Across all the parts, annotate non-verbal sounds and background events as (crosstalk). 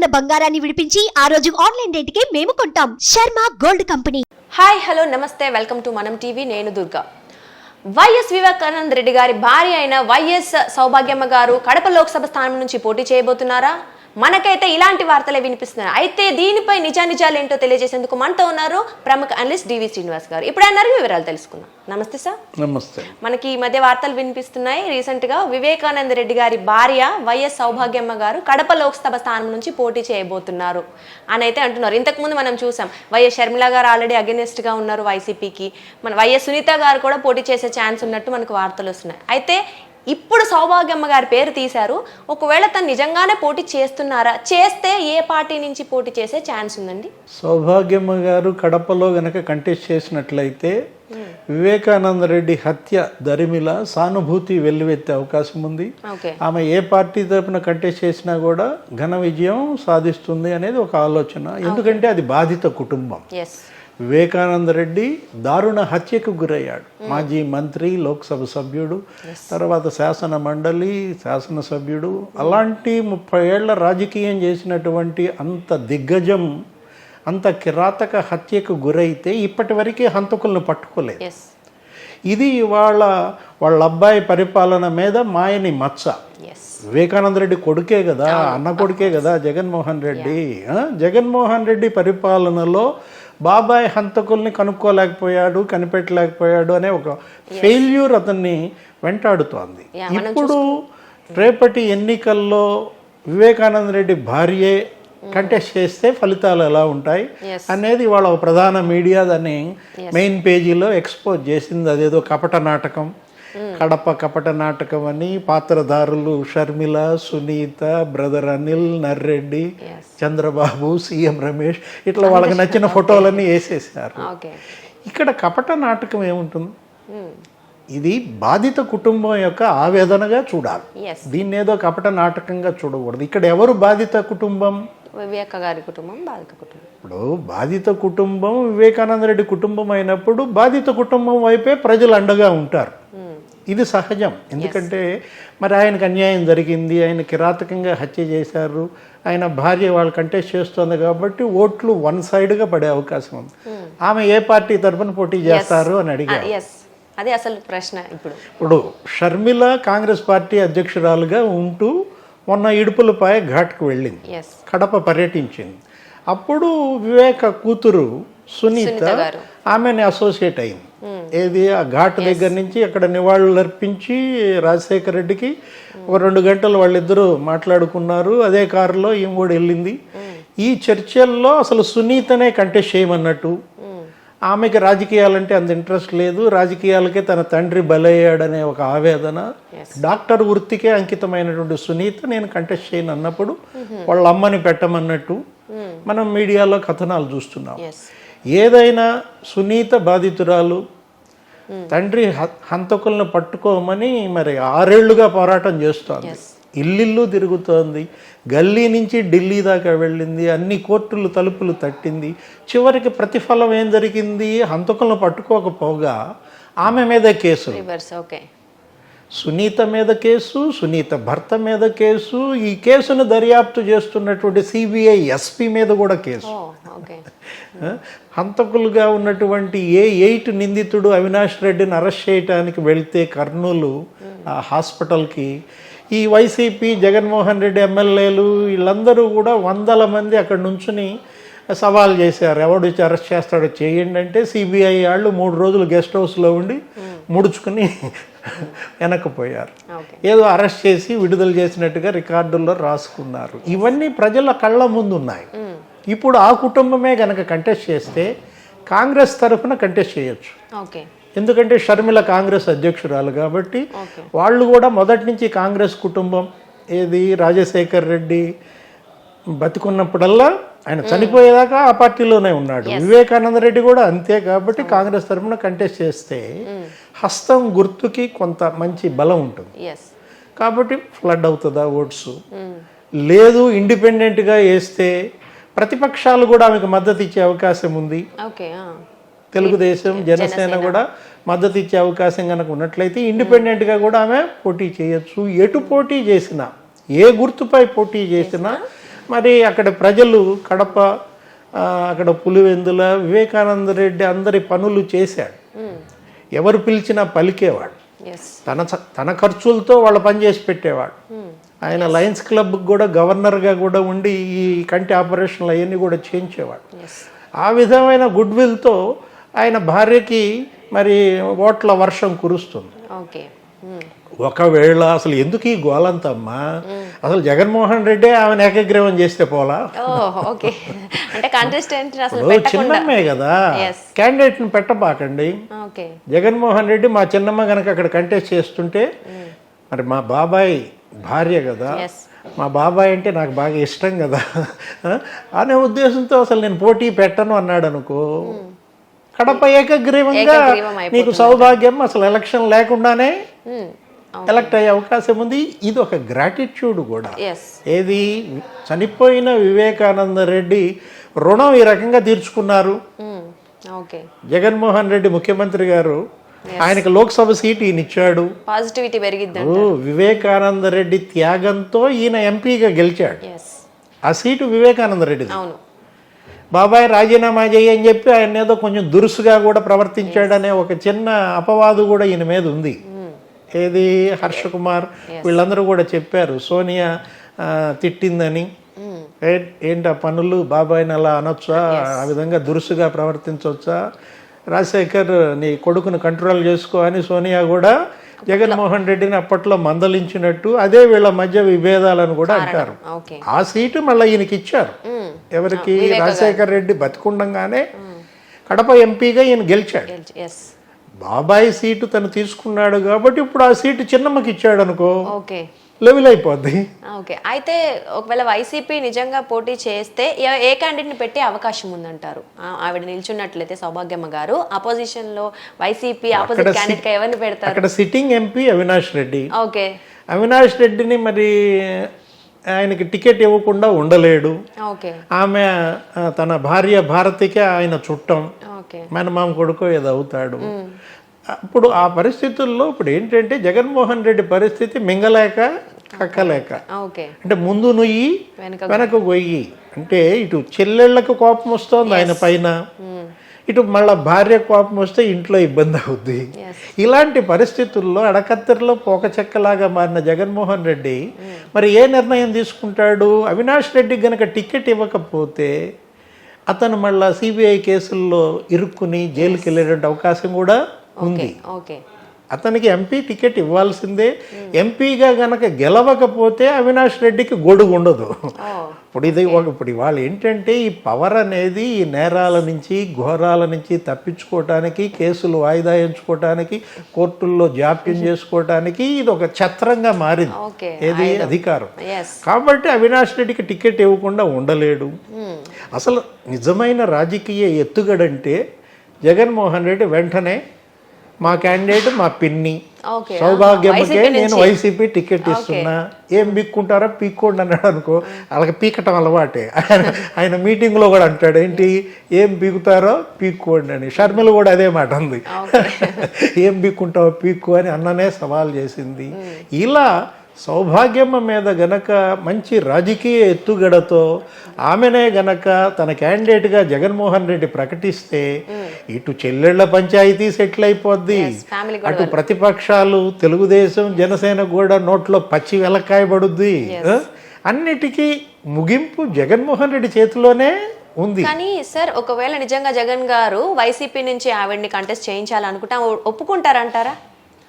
ఉన్న బంగారాన్ని విడిపించి ఆ రోజు ఆన్లైన్ రేటుకే మేము కొంటాం. Sharma gold company. Hi hello నమస్తే. Welcome to Manam TV. నేను దుర్గా. వైఎస్ వివేకానంద రెడ్డి గారి భార్య అయిన వైఎస్ సౌభాగ్యమ్మ గారు కడప లోక్సభ స్థానం నుంచి పోటీ చేయబోతున్నారా? మనకైతే ఇలాంటి వార్తలే వినిపిస్తున్నాయి. అయితే దీనిపై నిజానిజాలు ఏంటో తెలియజేసేందుకు మనతో ఉన్నారు ప్రముఖ అనలిస్ట్ డివి శ్రీనివాస్ గారు. ఇప్పుడు అన్నారు వివరాలు తెలుసుకుందాం. నమస్తే సార్. నమస్తే. మనకి ఈ మధ్య వార్తలు వినిపిస్తున్నాయి. రీసెంట్గా వివేకానంద రెడ్డి గారి భార్య వైఎస్ సౌభాగ్యమ్మ గారు కడప లోక్సభ స్థానం నుంచి పోటీ చేయబోతున్నారు అని అయితే అంటున్నారు. ఇంతకు ముందు మనం చూసాం వైఎస్ షర్మిల గారు ఆల్రెడీ అగెనిస్ట్గా ఉన్నారు వైసీపీకి మన వైఎస్ సునీత గారు కూడా పోటీ చేసే ఛాన్స్ ఉన్నట్టు మనకు వార్తలు వస్తున్నాయి. అయితే ఇప్పుడు సౌభాగ్యమ్మ గారి పేరు తీశారు. ఒకవేళ తను నిజంగానే పోటీ చేస్తున్నారా? చేస్తే ఏ పార్టీ నుంచి పోటీ చేసే ఛాన్స్ ఉందండి? సౌభాగ్యమ్మ గారు కడపలో గనక కంటెస్ట్ చేసినట్లయితే వివేకానంద రెడ్డి హత్య దరిమిల సానుభూతి వెల్లువెత్తే అవకాశం ఉంది. ఆమె ఏ పార్టీ తరపున కంటెస్ట్ చేసినా కూడా ఘన విజయం సాధిస్తుంది అనేది ఒక ఆలోచన. ఎందుకంటే అది బాధిత కుటుంబం. వివేకానంద రెడ్డి దారుణ హత్యకు గురయ్యాడు. మాజీ మంత్రి లోక్సభ సభ్యుడు తర్వాత శాసన మండలి శాసనసభ్యుడు అలాంటి ముప్పై ఏళ్ళ రాజకీయం చేసినటువంటి అంత దిగ్గజం అంత కిరాతక హత్యకు గురైతే ఇప్పటి వరకే హంతకులను పట్టుకోలేదు. ఇది ఇవాళ వాళ్ళ అబ్బాయి పరిపాలన మీద మాయని మచ్చ. వివేకానంద రెడ్డి కొడుకే కదా అన్న కొడుకే కదా జగన్మోహన్ రెడ్డి? జగన్మోహన్ రెడ్డి పరిపాలనలో బాబాయ్ హంతకుల్ని కనుక్కోలేకపోయాడు కనిపెట్టలేకపోయాడు అనే ఒక ఫెయిల్యూర్ అతన్ని వెంటాడుతోంది. ఇప్పుడు రేపటి ఎన్నికల్లో వివేకానంద రెడ్డి భార్యే కంటెస్ట్ చేస్తే ఫలితాలు ఎలా ఉంటాయి. అనేది వాళ్ళ ప్రధాన మీడియా దాన్ని మెయిన్ పేజీలో ఎక్స్పోజ్ చేసింది అదేదో కపట నాటకం. కడప కపట నాటకం అని పాత్రధారులు షర్మిల సునీత బ్రదర్ అనిల్ నర్రెడ్డి చంద్రబాబు సీఎం రమేష్ ఇట్లా వాళ్ళకి నచ్చిన (laughs) ఫోటోలన్నీ వేసేసారు ఇక్కడ కపట నాటకం ఏముంటుంది? ఇది బాధిత కుటుంబం యొక్క ఆవేదనగా చూడాలి. దీన్ని ఏదో కపట నాటకంగా చూడకూడదు. ఇక్కడ ఎవరు బాధిత కుటుంబం? వివేక గారి కుటుంబం బాధిత కుటుంబం. ఇప్పుడు బాధిత కుటుంబం వివేకానంద రెడ్డి కుటుంబం అయినప్పుడు బాధిత కుటుంబం వైపే ప్రజలు అండగా ఉంటారు. ఇది సహజం. ఎందుకంటే మరి ఆయనకు అన్యాయం జరిగింది ఆయన కిరాతకంగా హత్య చేశారు ఆయన భార్య వాళ్ళు కంటెస్ట్ చేస్తుంది కాబట్టి ఓట్లు వన్ సైడ్గా పడే అవకాశం ఉంది. ఆమె ఏ పార్టీ తరఫున పోటీ చేస్తారు అని అడిగారు. ఎస్ అదే అసలు ప్రశ్న ఇప్పుడు. ఇప్పుడు షర్మిల కాంగ్రెస్ పార్టీ అధ్యక్షురాలుగా ఉంటూ మొన్న ఇడుపులపాయ ఘాట్కు వెళ్ళింది. కడప పర్యటించింది. అప్పుడు వివేక కూతురు సునీత. ఆమెని అసోసియేట్ అయింది. ఏది ఆ ఘాట్ దగ్గర నుంచి అక్కడ నివాళులు అర్పించి రాజశేఖర రెడ్డికి ఒక రెండు గంటలు వాళ్ళిద్దరూ మాట్లాడుకున్నారు. అదే కారులో ఈమె కూడా వెళ్ళింది. ఈ చర్చల్లో అసలు సునీతనే కంటెస్ట్ చేయమన్నట్టు. ఆమెకి రాజకీయాలంటే అంత ఇంట్రెస్ట్ లేదు. రాజకీయాలకే తన తండ్రి బలయ్యాడనే ఒక ఆవేదన. డాక్టర్ వృత్తికే అంకితమైనటువంటి సునీత నేను కంటెస్ట్ చేయను అన్నప్పుడు వాళ్ళ అమ్మని పెట్టమన్నట్టు. మనం మీడియాలో కథనాలు చూస్తున్నాం. ఏదైనా సునీత బాధితురాలు తండ్రి హంతకులను పట్టుకోమని మరి ఆరేళ్ళుగా పోరాటం చేస్తోంది. ఇల్లిల్లు తిరుగుతోంది. గల్లీ నుంచి ఢిల్లీ దాకా వెళ్ళింది. అన్ని కోర్టులు తలుపులు తట్టింది. చివరికి ప్రతిఫలం ఏం జరిగింది? హంతకులను పట్టుకోకపోగా ఆమె మీద కేసు ఓకే సునీత మీద కేసు సునీత భర్త మీద కేసు ఈ కేసును దర్యాప్తు చేస్తున్నటువంటి సిబిఐ ఎస్పీ మీద కూడా కేసు. (laughs) హంతకులుగా ఉన్నటువంటి ఏ ఎయిట్ నిందితుడు అవినాష్ రెడ్డిని అరెస్ట్ చేయడానికి వెళ్తే కర్నూలు ఆ హాస్పిటల్కి ఈ వైసీపీ జగన్మోహన్ రెడ్డి ఎమ్మెల్యేలు వీళ్ళందరూ కూడా వందల మంది అక్కడ నుంచుని సవాల్ చేశారు. ఎవడు వచ్చి అరెస్ట్ చేస్తాడో చేయండి అంటే సిబిఐ వాళ్ళు మూడు రోజులు గెస్ట్ హౌస్లో ఉండి ముడుచుకుని వెనక్కిపోయారు ఓకే. ఏదో అరెస్ట్ చేసి విడుదల చేసినట్టుగా రికార్డుల్లో రాసుకున్నారు. ఇవన్నీ ప్రజల కళ్ళ ముందు ఉన్నాయి ఇప్పుడు ఆ కుటుంబమే గనక కంటెస్ట్ చేస్తే కాంగ్రెస్ తరఫున కంటెస్ట్ చేయొచ్చు. ఎందుకంటే షర్మిల కాంగ్రెస్ అధ్యక్షురాలు కాబట్టి వాళ్ళు కూడా మొదటి నుంచి కాంగ్రెస్ కుటుంబం ఏది? రాజశేఖర్ రెడ్డి బతికున్నప్పుడల్లా ఆయన చనిపోయేదాకా ఆ పార్టీలోనే ఉన్నాడు. వివేకానంద రెడ్డి కూడా అంతే కాబట్టి కాంగ్రెస్ తరఫున కంటెస్ట్ చేస్తే హస్తం గుర్తుకి కొంత మంచి బలం ఉంటుంది. కాబట్టి ఫ్లడ్ అవుతుందా ఓట్స్? లేదు ఇండిపెండెంట్గా వేస్తే ప్రతిపక్షాలు కూడా ఆమెకు మద్దతు ఇచ్చే అవకాశం ఉంది. తెలుగుదేశం జనసేన కూడా మద్దతు ఇచ్చే అవకాశం కనుక ఉన్నట్లయితే ఇండిపెండెంట్గా కూడా ఆమె పోటీ చేయొచ్చు. ఎటు పోటీ చేసినా ఏ గుర్తుపై పోటీ చేసినా మరి అక్కడ ప్రజలు కడప అక్కడ పులివెందుల వివేకానంద రెడ్డి అందరి పనులు చేశాడు ఎవరు పిలిచినా పలికేవాడు. తన తన ఖర్చులతో వాళ్ళు పనిచేసి పెట్టేవాడు. ఆయన లయన్స్ క్లబ్కి కూడా గవర్నర్గా కూడా ఉండి ఈ కంటి ఆపరేషన్లు అవన్నీ కూడా చేయించేవాడు. ఆ విధమైన గుడ్ విల్తో ఆయన భార్యకి మరి ఓట్ల వర్షం కురుస్తుంది. ఓకే ఒకవేళ అసలు ఎందుకు ఈ గోలంతమ్మా? అసలు జగన్మోహన్ రెడ్డి ఆమెను ఏకగ్రీవం చేస్తే పోలా? చిన్నమ్మే కదా. క్యాండిడేట్ని పెట్టబాకండి జగన్మోహన్ రెడ్డి మా చిన్నమ్మ కనుక అక్కడ కంటెస్ట్ చేస్తుంటే మరి మా బాబాయ్ భార్య కదా. మా బాబాయ్ అంటే నాకు బాగా ఇష్టం కదా. అనే ఉద్దేశంతో అసలు నేను పోటీ పెట్టను అన్నాడు అనుకో కడప ఏకగ్రీవంగా. నీకు సౌభాగ్యం అసలు ఎలక్షన్ లేకుండానే ఎలక్ట్ అయ్యే అవకాశం ఉంది. ఇది ఒక గ్రాటిట్యూడ్ కూడా. ఏది? చనిపోయిన వివేకానంద రెడ్డి రుణం ఈ రకంగా తీర్చుకున్నారు. ఓకే జగన్మోహన్ రెడ్డి ముఖ్యమంత్రి గారు ఆయనకు లోక్సభ సీట్ ఈయన ఇచ్చాడు పాజిటివిటీ పెరిగిద్ది ఓ, వివేకానంద రెడ్డి త్యాగంతో ఈయన ఎంపీగా గెలిచాడు. ఆ సీటు వివేకానంద రెడ్డిది. అవును. బాబాయ్ రాజీనామా చేయి అని చెప్పి ఆయన ఏదో కొంచెం దురుసుగా కూడా ప్రవర్తించాడనే ఒక చిన్న అపవాదు కూడా ఈయన మీద ఉంది. ఏది? హర్ష కుమార్ వీళ్ళందరూ కూడా చెప్పారు సోనియా తిట్టిందని. ఏంటి ఆ పనులు బాబాయ్ని అలా అనొచ్చా? ఆ విధంగా దురుసుగా ప్రవర్తించవచ్చా రాజశేఖర్ నీ కొడుకును కంట్రోల్ చేసుకో అని సోనియా కూడా జగన్మోహన్ రెడ్డిని అప్పట్లో మందలించినట్టు అదే వీళ్ళ మధ్య విభేదాలను కూడా అంటారు. ఆ సీటు మళ్ళీ ఈయనకి ఇచ్చారు. ఎవరికి? రాజశేఖర్ రెడ్డి బతికుండంగానే కడప ఎంపీగా ఈయన గెలిచాడు. బాబాయ్ సీటు తను తీసుకున్నాడు కాబట్టి ఇప్పుడు ఆ సీటు చిన్నమ్మకి ఇచ్చాడు అనుకో ఓకే. లెవెల్ అయిపోద్ది ఓకే. అయితే ఒకవేళ వైసీపీ నిజంగా పోటీ చేస్తే ఏ- క్యాండిడేట్ని పెట్టే అవకాశం ఉందంటారు? ఆవిడ నిల్చున్నట్లయితే సౌభాగ్యమ్మ గారు అపోజిషన్లో వైసీపీ ఆపోజిట్ క్యాండిడేట్ ఎవరిని పెడతారు? అక్కడ sitting MP Avinash Reddy. Okay. Avinash రెడ్డిని మరి ఆయనకి టికెట్ ఇవ్వకుండా ఉండలేడు. ఓకే. ఆమె తన భార్య భారతికే ఆయన చుట్టం. ఓకే. మేనమామ కొడుకు ఏదో అవుతాడు. అప్పుడు ఆ పరిస్థితుల్లో ఇప్పుడు ఏంటంటే జగన్మోహన్ రెడ్డి పరిస్థితి మింగలేక కక్కలేక. అంటే ముందు నుయ్యి వెనక గొయ్యి. అంటే ఇటు చెల్లెళ్ళకు కోపం వస్తోంది ఆయన పైన. ఇటు మళ్ళా భార్య కోపం వస్తే ఇంట్లో ఇబ్బంది అవుద్ది. ఇలాంటి పరిస్థితుల్లో అడకత్తెరలో పోక చెక్కలాగా మారిన జగన్మోహన్ రెడ్డి మరి ఏ నిర్ణయం తీసుకుంటాడు? అవినాష్ రెడ్డి గనక టికెట్ ఇవ్వకపోతే అతను మళ్ళా సిబిఐ కేసుల్లో ఇరుక్కుని జైలుకి వెళ్ళేటువంటి అవకాశం కూడా ఉంది. అతనికి ఎంపీ టికెట్ ఇవ్వాల్సిందే. ఎంపీగా గనక గెలవకపోతే అవినాష్ రెడ్డికి గొడుగు ఉండదు. ఇప్పుడు ఇది ఒక ఇప్పుడు ఇవాళ ఏంటంటే ఈ పవర్ అనేది ఈ నేరాల నుంచి ఘోరాల నుంచి తప్పించుకోవటానికి కేసులు వాయిదా ఎంచుకోవటానికి కోర్టుల్లో జాప్యం చేసుకోవటానికి ఇది ఒక ఛత్రంగా మారింది. ఏది? అధికారం. కాబట్టి అవినాష్ రెడ్డికి టికెట్ ఇవ్వకుండా ఉండలేడు. అసలు నిజమైన రాజకీయ ఎత్తుగడంటే జగన్మోహన్ రెడ్డి వెంటనే మా క్యాండిడేట్ మా పిన్ని. వైసీపీ నేను వైసీపీ టికెట్ ఇస్తున్నా. ఏం పీక్కుంటారో పీక్కోండి అన్నాడు అనుకో వాళ్ళకి పీకటం అలవాటే. ఆయన ఆయన మీటింగ్లో కూడా అంటాడు ఏంటి ఏం పీకుతారో పీక్కోండి అని. షర్మిల కూడా అదే మాట ఉంది (laughs) ఏం పీక్కుంటావో పీక్కు అని అన్ననే సవాల్ చేసింది. ఇలా సౌభాగ్యమ్మ మీద గనక మంచి రాజకీయ ఎత్తుగడతో ఆమెనే గనక తన క్యాండిడేట్గా జగన్మోహన్ రెడ్డి ప్రకటిస్తే ఇటు చెల్లెళ్ళ పంచాయతీ సెటిల్ అయిపోద్ది. అటు ప్రతిపక్షాలు తెలుగుదేశం జనసేన కూడా నోట్లో పచ్చి ఆ? అన్నిటికీ ముగింపు జగన్మోహన్ రెడ్డి చేతిలోనే ఉంది. కానీ సార్ ఒకవేళ నిజంగా జగన్ గారు వైసీపీ నుంచి ఆవిడని కంటెస్ట్ చేయించాలనుకుంటా ఒప్పుకుంటారంటారా?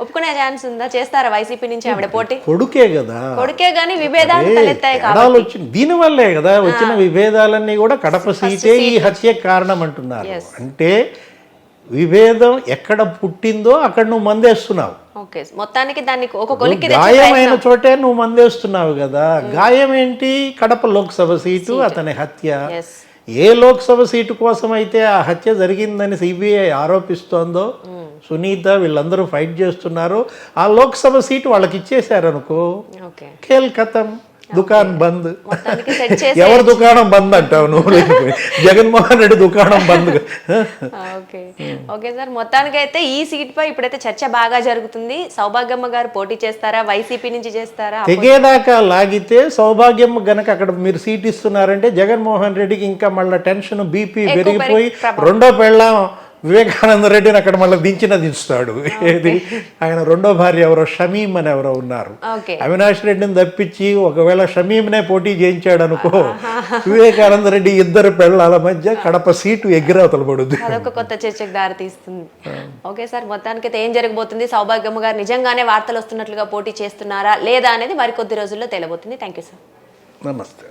ఒప్పుకునే ఛాన్స్ ఉందా? చేస్తారా వైసీపీ నుంచి ఆవిడ పోటీ? కొడుకే కదా. కొడుకే గానీ విభేదాలు తలెత్తాయి కాబట్టి. వచ్చిన దీనివల్లే కదా వచ్చిన విభేదాలన్నీ కూడా కడప సీటే ఈ హత్యకు కారణం అంటున్నారు. అంటే విభేదం ఎక్కడ పుట్టిందో అక్కడ నువ్వు మందేస్తున్నావు. ఓకే. మొత్తానికి దాన్ని ఒక తెచ్చే గాయమైన చోటే నువ్వు మందేస్తున్నావు కదా. గాయం ఏంటి కడప లోక్సభ సీటు అతని హత్య. ఏ లోక్సభ సీటు కోసం అయితే ఆ హత్య జరిగిందని సిబిఐ ఆరోపిస్తోందో సునీత వీళ్ళందరూ ఫైట్ చేస్తున్నారు. ఆ లోక్సభ సీటు వాళ్ళకి ఇచ్చేశారనుకో ఖేల్ కథం దుకాణం బంద్. ఎవరి దుకాణం బంద్ అంటావు నువ్వు. జగన్మోహన్ రెడ్డి దుకాణం బంద్. ఓకే. ఓకే సార్ మొత్తానికైతే ఈ సీట్ పై ఇప్పుడైతే చర్చ బాగా జరుగుతుంది. సౌభాగ్యమ్మ గారు పోటీ చేస్తారా? వైసీపీ నుంచి చేస్తారా? తెగేదాకా లాగితే సౌభాగ్యం గనక అక్కడ మీరు సీట్ ఇస్తున్నారంటే జగన్మోహన్ రెడ్డికి ఇంకా మళ్ళీ టెన్షన్ బీపీ పెరిగిపోయి. రెండో పెళ్ళాం వివేకానంద రెడ్డిని అక్కడ మళ్ళీ దించిన దించుతాడు. ఏది? ఆయన రెండో భార్య ఎవరో? షమీం అని ఎవరో ఉన్నారు. అవినాష్ రెడ్డిని తప్పించి ఒకవేళ షమీంనే పోటీ చేయించాడు అనుకో వివేకానంద రెడ్డి ఇద్దరు పెళ్ళాల మధ్య కడప సీటు ఎగిరవతలు పడుద్ది. అదొక కొత్త చర్చకు దారి తీస్తుంది ఓకే సార్ మొత్తానికైతే ఏం జరగబోతుంది? సౌభాగ్యమ్మ గారు నిజంగానే వార్తలు వస్తున్నట్లుగా పోటీ చేస్తున్నారా లేదా అనేది మరికొద్ది రోజుల్లో తేలబోతుంది. Thank you sir. నమస్తే.